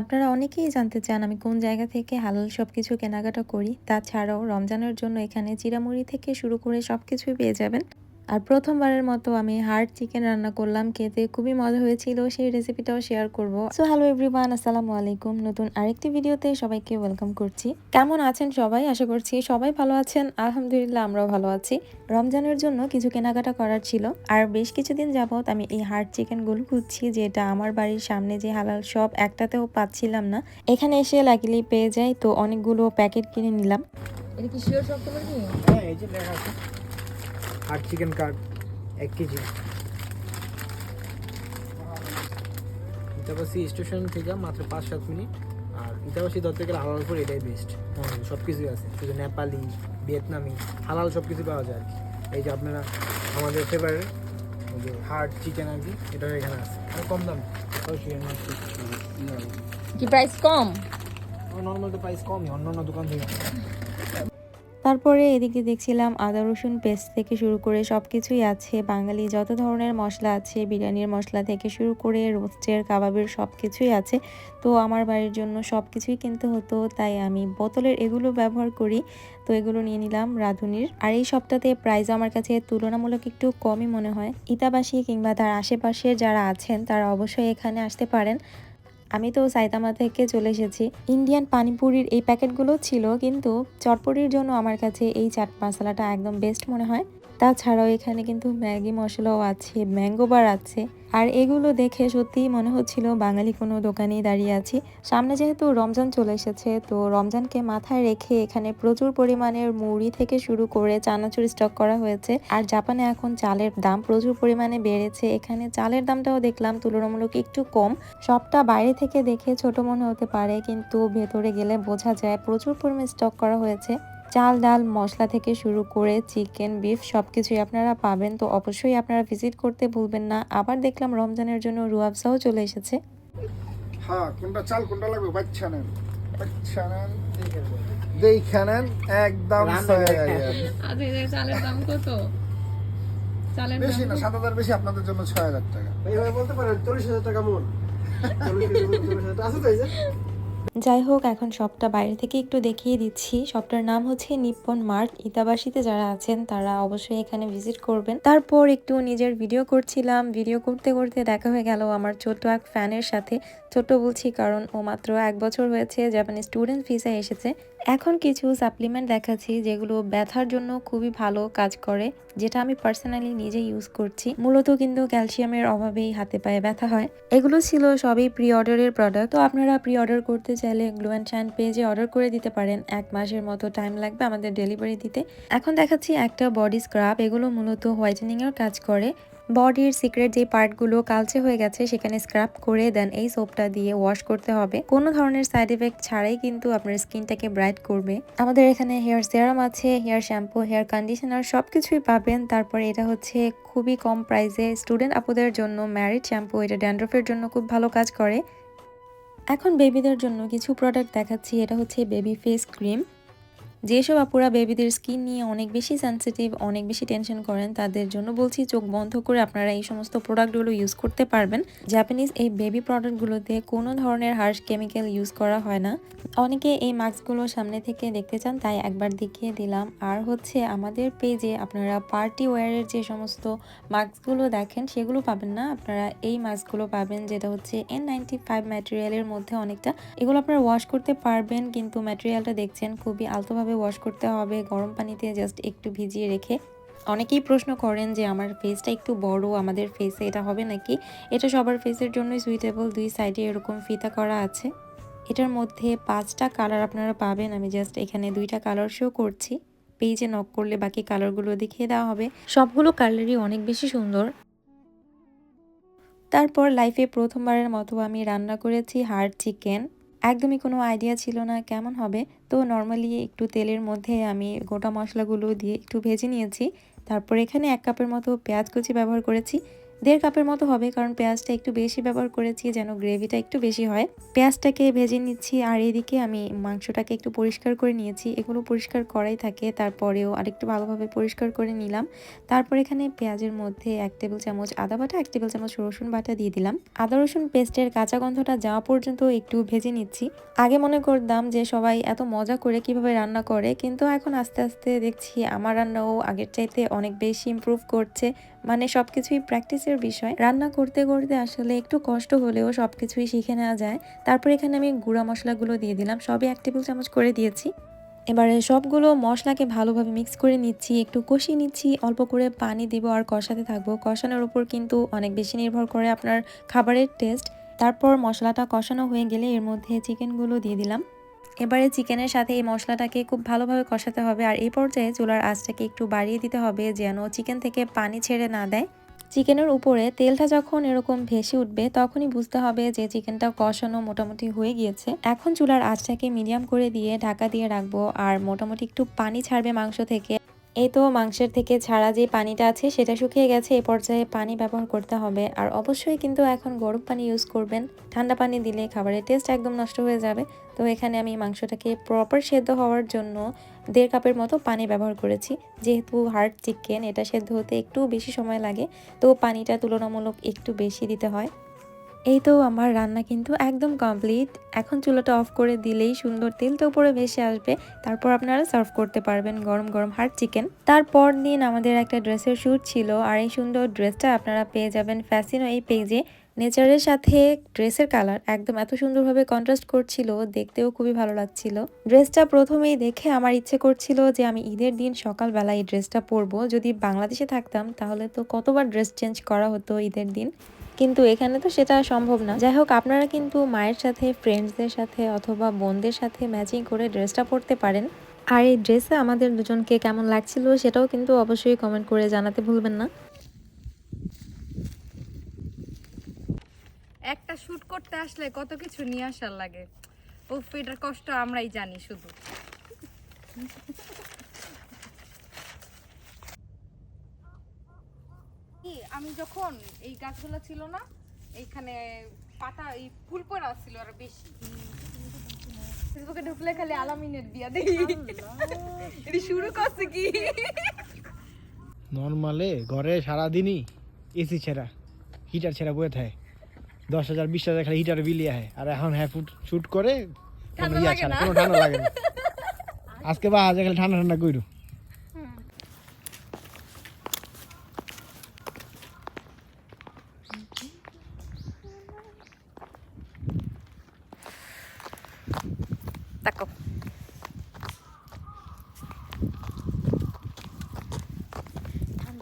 আপনারা অনেকেই জানতে চান আমি কোন জায়গা থেকে হালাল সব কিছু কেনাকাটা করি। তাছাড়াও রমজানের জন্য এখানে চিরামুড়ি থেকে শুরু করে সব কিছুই পেয়ে যাবেন। আর প্রথমবারের মতো আমি হার্ড চিকেন রান্না করলাম খেতে খুবই মজা হয়েছিল সেই রেসিপিটাও শেয়ার করব। সো হ্যালো এভরিওয়ান আসসালামু আলাইকুম। নতুন আরেকটি ভিডিওতে সবাইকে ওয়েলকাম করছি। কেমন আছেন সবাই? আশা করছি সবাই ভালো আছেন। আলহামদুলিল্লাহ আমরাও ভালো আছি। রমজানের জন্য কিছু কেনাকাটা করার ছিল। আর বেশ কিছুদিন যাবত আমি এই হার্ড চিকেনগুলো খুঁজছি যেটা আমার বাড়ির সামনে যে হালাল সব একটাতেও পাচ্ছিলাম না। এখানে এসে লাগিলেই পেয়ে যাই তো অনেকগুলো প্যাকেট কিনে নিলাম। এটা কি শিওর সব তোমার কি? হ্যাঁ এই যে লেখা আছে। হাট চিকেন কার্ড এক কেজি। ইতাবাসী স্টেশন থেকে মাত্র পাঁচ সাত মিনিট। আর ইতাবাসী ধরতে গেলে হালাল করে এটাই বেস্ট সব কিছুই আছে। শুধু নেপালি ভিয়েতনামি হালাল সব কিছু পাওয়া যায় আর কি। এই যে আপনারা আমাদের ফেভারিট ওই যে হার্ড চিকেন আর কি এটাও এখানে আছে। আর কম দাম। কি প্রাইস কম? নর্মাল তো প্রাইস কমই অন্য অন্য দোকান থেকে। তারপরে এদিকে দেখছিলাম আদা, রসুন পেস্ট থেকে শুরু করে সব কিছুই আছে। বাঙালি যত ধরনের মশলা আছে, বিরিয়ানির মশলা থেকে শুরু করে রোস্টের কাবাবের সব কিছুই আছে। তো আমার বাড়ির জন্য সব কিছুই কিনতে হতো, তাই আমি বোতলের এগুলো ব্যবহার করি। তো এগুলো নিয়ে নিলাম রাঁধুনির। আর এই সপ্তাহে প্রাইস আমার কাছে তুলনামূলক একটু কমই মনে হয়। ইতাবাসী কিংবা তার আশেপাশে যারা আছেন, তারা অবশ্যই এখানে আসতে পারেন। আমি তো সাইতামা থেকে চলে এসেছি। ইন্ডিয়ান পানিপুরির এই প্যাকেটগুলো ছিল, কিন্তু চটপটির জন্য আমার কাছে এই চাট মশলাটা একদম বেস্ট মনে হয়। তাছাড়াও এখানে কিন্তু ম্যাগি মশলাও আছে, ম্যাঙ্গো বার আছে। আর এগুলো দেখে সত্যিই মনে হচ্ছিল বাঙালি কোনো দোকানেই দাঁড়িয়ে আছি। সামনে যেহেতু রমজান চলে এসেছে, তো রমজানকে মাথায় রেখে এখানে প্রচুর পরিমাণের মুড়ি থেকে শুরু করে চানাচুর স্টক করা হয়েছে। আর জাপানে এখন চালের দাম প্রচুর পরিমাণে বেড়েছে। এখানে চালের দামটাও দেখলাম তুলনামূলক একটু কম। সবটা বাইরে থেকে দেখে ছোট মনে হতে পারে, কিন্তু ভেতরে গেলে বোঝা যায় প্রচুর পরিমাণে স্টক করা হয়েছে। চাল ডাল মশলা থেকে শুরু করে চিকেন বিফ সব কিছুই আপনারা পাবেন। তো অবশ্যই আপনারা ভিজিট করতে ভুলবেন না। আবার দেখলাম রমজানের জন্য রুয়াবসাও চলে এসেছে। হ্যাঁ কোনটা চাল কোনটা লাগবে? বাচ্চা নেন। বাচ্চা নেন। দেখে নেন। একদম চালের দাম কত? চালের বেশি না সাত হাজার বেশি আপনাদের জন্য ছয় হাজার টাকা। এইভাবে বলতে পারেন চল্লিশ হাজার টাকা মন। চল্লিশ হাজার আছে তো যাই হোক, এখন শপটা বাইরে থেকে একটু দেখিয়ে দিচ্ছি। শপটার নাম হচ্ছে নিপ্পন মার্ট ইতাবাসীতে যারা আছেন, তারা অবশ্যই এখানে ভিজিট করবেন। তারপর একটু নিজের ভিডিও করছিলাম। ভিডিও করতে করতে দেখা হয়ে গেল আমার ছোট এক ফ্যানের সাথে। ছোট বলছি কারণ ও মাত্র এক বছর হয়েছে জাপানি স্টুডেন্ট ভিসায় এসেছে। এখন কিছু সাপ্লিমেন্ট দেখাচ্ছি যেগুলো ব্যথার জন্য খুবই ভালো কাজ করে, যেটা আমি পার্সোনালি নিজে ইউজ করছি। মূলত কিন্তু ক্যালসিয়ামের অভাবেই হাতে পায়ে ব্যথা হয়। এগুলো ছিল সবই প্রি অর্ডারের প্রোডাক্ট তো আপনারা প্রি অর্ডার করতে চাইলে গ্লো অ্যান্ড শাইন পেজে অর্ডার করে দিতে পারেন। এক মাসের মতো টাইম লাগবে আমাদের ডেলিভারি দিতে। এখন দেখাচ্ছি একটা বডি স্ক্রাব এগুলো মূলত হোয়াইটেনিং এর কাজ করে। বডির সিক্রেট যে পার্টগুলো কালচে হয়ে গেছে সেখানে স্ক্রাব করে দেন এই সোপটা দিয়ে ওয়াশ করতে হবে। কোনো ধরনের সাইড এফেক্ট ছাড়াই কিন্তু আপনার স্কিনটাকে ব্রাইট করবে। আমাদের এখানে হেয়ার সেরাম আছে, হেয়ার শ্যাম্পু, হেয়ার কন্ডিশনার সব কিছুই পাবেন। তারপরে এটা হচ্ছে খুবই কম প্রাইসে স্টুডেন্ট আপুদের জন্য ম্যারিড শ্যাম্পু। এটা ড্যান্ড্রফের জন্য খুব ভালো কাজ করে। এখন বেবিদের জন্য কিছু প্রোডাক্ট দেখাচ্ছি। এটা হচ্ছে বেবি ফেস ক্রিম। যেসব আপুরা বেবিদের স্কিন নিয়ে অনেক বেশি সেন্সিটিভ অনেক বেশি টেনশন করেন, তাদের জন্য বলছি চোখ বন্ধ করে আপনারা এই সমস্ত প্রোডাক্টগুলো ইউজ করতে পারবেন। জাপানিজ এই বেবি প্রোডাক্টগুলোতে কোনো ধরনের হার্শ কেমিক্যাল ইউজ করা হয় না। অনেকে এই মাস্কগুলো সামনে থেকে দেখতে চান, তাই একবার দেখিয়ে দিলাম। আর হচ্ছে আমাদের পেজে আপনারা পার্টি ওয়্যারের যে সমস্ত মাস্কগুলো দেখেন, সেগুলো পাবেন না। আপনারা এই মাস্কগুলো পাবেন, যেটা হচ্ছে এন নাইনটি ফাইভ ম্যাটেরিয়ালের মধ্যে অনেকটা। এগুলো আপনারা ওয়াশ করতে পারবেন, কিন্তু ম্যাটেরিয়ালটা দেখছেন খুবই আলতোভাবে ওয়াশ করতে হবে, গরম পানিতে জাস্ট একটু ভিজিয়ে রেখে। অনেকেই প্রশ্ন করেন যে, আমার ফেসটা একটু বড়, আমাদের ফেসে এটা হবে নাকি? এটা সবার ফেসের জন্যই সুইটেবল দুই সাইডে এরকম ফিতা করা আছে। এটার মধ্যে পাঁচটা কালার আপনারা পাবেন, আমি জাস্ট এখানে দুইটা কালার শো করছি। পেজে নক করলে বাকি কালারগুলো দেখিয়ে দেওয়া হবে। সবগুলো কালারই অনেক বেশি সুন্দর। তারপর লাইফে প্রথমবারের মতো আমি রান্না করেছি হার্ড চিকেন একদমই কোনো আইডিয়া ছিল না কেমন হবে। তো নর্মালি একটু তেলের মধ্যে আমি গোটা মশলাগুলো দিয়ে একটু ভেজে নিয়েছি। তারপর এখানে এক কাপের মতো পেঁয়াজ কুচি ব্যবহার করেছি। দেড় কাপের মতো হবে, কারণ পেঁয়াজটা একটু বেশি ব্যবহার করেছি, যেন গ্রেভিটা একটু বেশি হয়। পেঁয়াজটাকে ভেজে নিচ্ছি, আর এদিকে আমি মাংসটাকে একটু পরিষ্কার করে নিয়েছি। এগুলো পরিষ্কার করাই থাকে, তারপরেও আরেকটু ভালোভাবে পরিষ্কার করে নিলাম। তারপর এখানে পেঁয়াজের মধ্যে এক টেবিল চামচ আদা বাটা, এক টেবিল চামচ রসুন বাটা দিয়ে দিলাম। আদা রসুন পেস্টের কাঁচা গন্ধটা যাওয়া পর্যন্ত একটু ভেজে নিচ্ছি। আগে মনে করতাম যে সবাই এত মজা করে কীভাবে রান্না করে, কিন্তু এখন আস্তে আস্তে দেখছি আমার রান্নাও আগের চাইতে অনেক বেশি ইমপ্রুভ করছে। মানে সবকিছুই প্র্যাকটিসের বিষয়। রান্না করতে করতে আসলে একটু কষ্ট হলেও সবকিছুই শিখে নেওয়া যায়। তারপর এখানে আমি গুঁড়া মশলাগুলো দিয়ে দিলাম। সবই এক টেবিল চামচ করে দিয়েছি। এবারে সবগুলো মশলাকে ভালোভাবে মিক্স করে নিচ্ছি। একটু কষিয়ে নিচ্ছি। অল্প করে পানি দিব আর কষাতে থাকব। কষানোর উপর কিন্তু অনেক বেশি নির্ভর করে আপনার খাবারের টেস্ট তারপর মশলাটা কষানো হয়ে গেলে এর মধ্যে চিকেনগুলো দিয়ে দিলাম। এবারে চিকেনের সাথে এই মশলাটাকে খুব ভালোভাবে কষাতে হবে আর এই পর্যায়ে চুলার আঁচটাকে একটু বাড়িয়ে দিতে হবে যেন চিকেন থেকে পানি ছেড়ে না দেয়। চিকেনের উপরে তেলটা যখন এরকম ভেসে উঠবে তখনই বুঝতে হবে যে চিকেনটা কষানো মোটামুটি হয়ে গিয়েছে। এখন চুলার আঁচটাকে মিডিয়াম করে দিয়ে ঢাকা দিয়ে রাখব আর মোটামুটি একটু পানি ছাড়বে মাংস থেকে। এই তো মাংসের থেকে ছাড়া যে পানিটা আছে সেটা শুকিয়ে গেছে এই পর্যায়ে পানি ব্যবহার করতে হবে। আর অবশ্যই কিন্তু এখন গরম পানি ইউজ করবেন। ঠান্ডা পানি দিলে খাবারের টেস্ট একদম নষ্ট হয়ে যাবে। তো এখানে আমি মাংসটাকে প্রপার সেদ্ধ হওয়ার জন্য দেড় কাপের মতো পানি ব্যবহার করেছি। যেহেতু হার্ড চিকেন এটা সেদ্ধ হতে একটু বেশি সময় লাগে। তো পানিটা তুলনামূলক একটু বেশি দিতে হয়। এই তো আমার রান্না কিন্তু একদম কমপ্লিট এখন চুলাটা অফ করে দিলেই সুন্দর তেল তো উপরে ভেসে আসবে। তারপর আপনারা সার্ভ করতে পারবেন গরম গরম হার্ড চিকেন তারপর দিন আমাদের একটা ড্রেসের শ্যুট ছিল আর এই সুন্দর ড্রেসটা আপনারা পেয়ে যাবেন ফ্যাসিনো এই পেজে নেচারের সাথে ড্রেসের কালার একদম এত সুন্দরভাবে কন্ট্রাস্ট করছিল, দেখতেও খুবই ভালো লাগছিল। ড্রেসটা প্রথমেই দেখে আমার ইচ্ছে করছিল যে আমি ঈদের দিন সকালবেলা এই ড্রেসটা পরবো। যদি বাংলাদেশে থাকতাম তাহলে তো কতবার ড্রেস চেঞ্জ করা হতো ঈদের দিন? কিন্তু এখানে তো সেটা সম্ভব না। যাই হোক, আপনারা কিন্তু মায়ের সাথে ফ্রেন্ডসদের সাথে অথবা বোনদের সাথে ম্যাচিং করে ড্রেসটা পরতে পারেন। আর এই ড্রেসে আমাদের দুজনকে কেমন লাগছিল সেটাও কিন্তু অবশ্যই কমেন্ট করে জানাতে ভুলবেন না। একটা শুট করতে আসলে কত কিছু নিয়ে আসার লাগে। উফ, এটার কষ্ট আমরাই জানি শুধু। আমি যখন এই গাছগুলো ছিল না এইখানে পাতা এই ফুল পড়া ছিল আর বেশি। ফেসবুকে ঢুকলে খালি আলামিনের দিয়া দেই। এটি শুরু করছে কি? নর্মালে ঘরে সারাদিনই এসি ছেঁড়া হিটার ছেঁড়া বয়ে থাকে। দশ হাজার বিশ হাজার খালি হিটার বিলিয়ে হয় আর এখন হ্যাঁ ফুট শুট করে কোনো ঠান্ডা লাগে না। আজকে বা আজ খালি ঠান্ডা ঠান্ডা কইরু।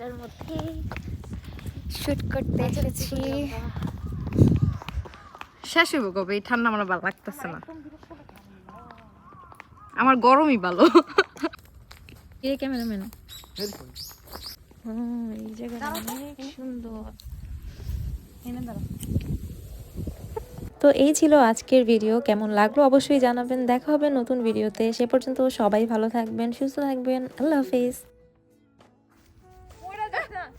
ঠান্ডার মধ্যে শুট করতে এসেছি। শেষ হইব কবে? এই ঠান্ডা আমার ভালো লাগতেছে না। আমার গরমই ভালো। কে ক্যামেরাম্যান? এই জায়গাটা অনেক সুন্দর। তো এই ছিল আজকের ভিডিও। কেমন লাগল অবশ্যই জানাবেন। দেখা হবে নতুন ভিডিওতে। সে পর্যন্ত সবাই ভালো থাকবেন সুস্থ থাকবেন। আল্লাহ হাফিজ।